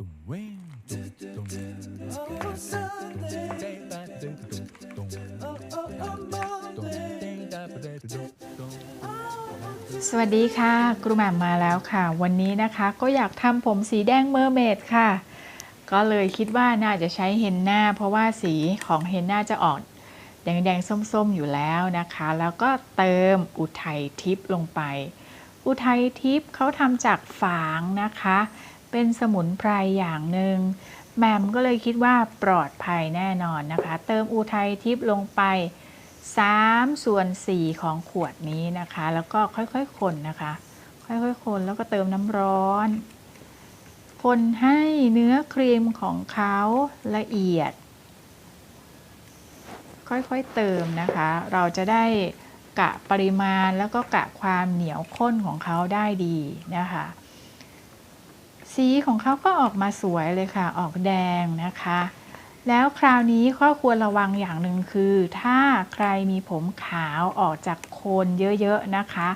ตุ้มเว้งตุ้มตุ้มตุ้มตุ้มตุ้มสวัสดีค่ะครูแหม่มมาแล้วค่ะ วันนี้นะคะก็อยากทำผมสีแดงเมอร์เมดค่ะ ก็เลยคิดว่าน่าจะใช้เฮนน่าเพราะว่าสีของเฮนน่าจะออกแดงๆส้มๆอยู่แล้วนะคะ แล้วก็เติมอุทัยทิพย์ลงไป อุทัยทิพย์เขาทำจากฝางนะคะ เป็นสมุนไพรอย่างหนึ่งแม่มก็เลยคิดว่าปลอดภัยแน่นอนนะคะ เติมอุทัยทิพย์ลงไป3ส่วน4ของขวดนี้นะคะ แล้วก็ค่อยๆคนนะคะ ค่อยๆคนแล้วก็เติมน้ำร้อน คนให้เนื้อครีมของเขาละเอียด ค่อยๆเติมนะคะ เราจะได้กะปริมาณแล้วก็กะความเหนียวข้นของเขาได้ดีนะคะ สีของเขาก็ออกมาสวยเลยค่ะ ออกแดงนะคะ แล้วคราวนี้ข้อควรระวังอย่างหนึ่งคือ ถ้าใครมีผมขาวออกจากโคนเยอะๆนะคะ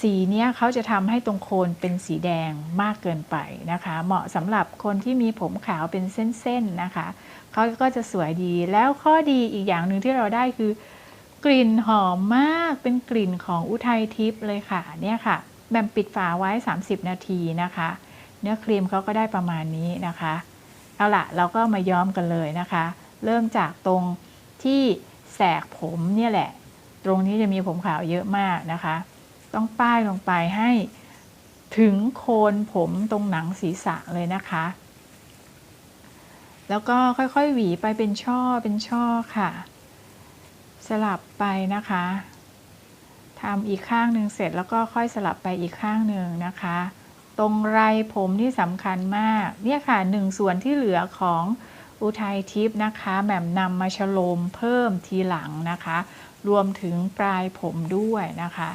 สีเนี้ยเขาจะทำให้ตรงโคนเป็นสีแดงมากเกินไปนะคะ เหมาะสำหรับคนที่มีผมขาวเป็นเส้นๆนะคะเขาก็จะสวยดีแล้วข้อดีอีกอย่างหนึ่งที่เราได้คือกลิ่นหอมมากเป็นกลิ่นของอุทัยทิพย์เลยค่ะเนี่ยค่ะ แบมปิดฝาไว้ 30 นาทีนะคะ เนื้อครีมเขาก็ได้ประมาณนี้นะคะ เอาละเราก็มาย้อมกันเลยนะคะ เริ่มจากตรงที่แสกผมเนี่ยแหละ ตรงนี้จะมีผมขาวเยอะมากนะคะ ต้องป้ายลงไปให้ถึงโคนผมตรงหนังศีรษะเลยนะคะ แล้วก็ค่อยๆ หวีไปเป็นช่อเป็นช่อค่ะ สลับไปนะคะ ทำอีกข้างหนึ่งเสร็จแล้วก็ค่อยสลับไปอีกข้างหนึ่งนะคะ ตรงไรผมที่สำคัญมาก เนี่ยค่ะหนึ่งส่วนที่เหลือของอุทัยทิพย์นะคะแหม่มนำมาฉโลมเพิ่มทีหลังนะคะ รวมถึงปลายผมด้วยนะคะ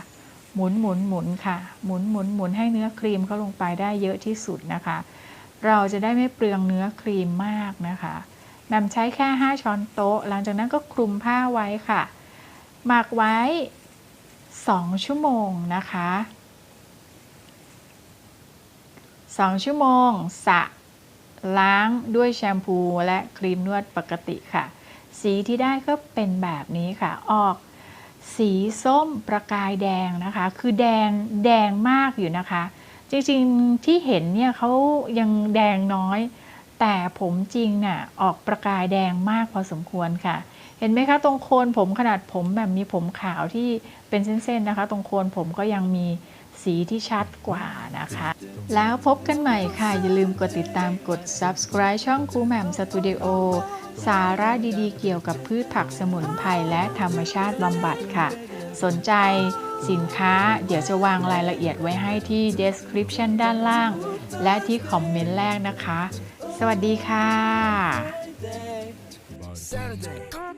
หมุนหมุนหมุนค่ะ หมุนหมุนหมุนให้เนื้อครีมเข้าลงไปได้เยอะที่สุดนะคะ เราจะได้ไม่เปลืองเนื้อครีมมากนะคะนำใช้แค่ 5 ช้อนโต๊ะ หลังจากนั้นก็คลุมผ้าไว้ค่ะ หมักไว้ 2 ชั่วโมงนะคะ 2 ชั่วโมงสระล้างด้วยแชมพูและครีมนวดปกติค่ะ สีที่ได้ก็เป็นแบบนี้ค่ะ ออกสีส้มประกายแดงนะคะ คือแดงแดงมากอยู่นะคะ จริงๆที่เห็นเนี่ยเขายังแดงน้อย แต่ผมจริงน่ะออกประกายแดงมากพอสมควรค่ะ เห็นไหมคะตรงโคนผมขนาดผมแบบมีผมขาวที่เป็นเส้นๆนะคะ ตรงโคนผมก็ยังมีสีที่ชัดกว่านะคะ แล้วพบกันใหม่ค่ะ อย่าลืมกดติดตามกด subscribe ช่องครูแหม่มสตูดิโอสาระดีๆ เกี่ยวกับพืชผักสมุนไพรและธรรมชาติบำบัดค่ะ สนใจสินค้าเดี๋ยวจะวางรายละเอียดไว้ให้ที่ description ด้านล่าง และที่คอมเมนต์แรกนะคะ สวัสดีค่ะ Saturday.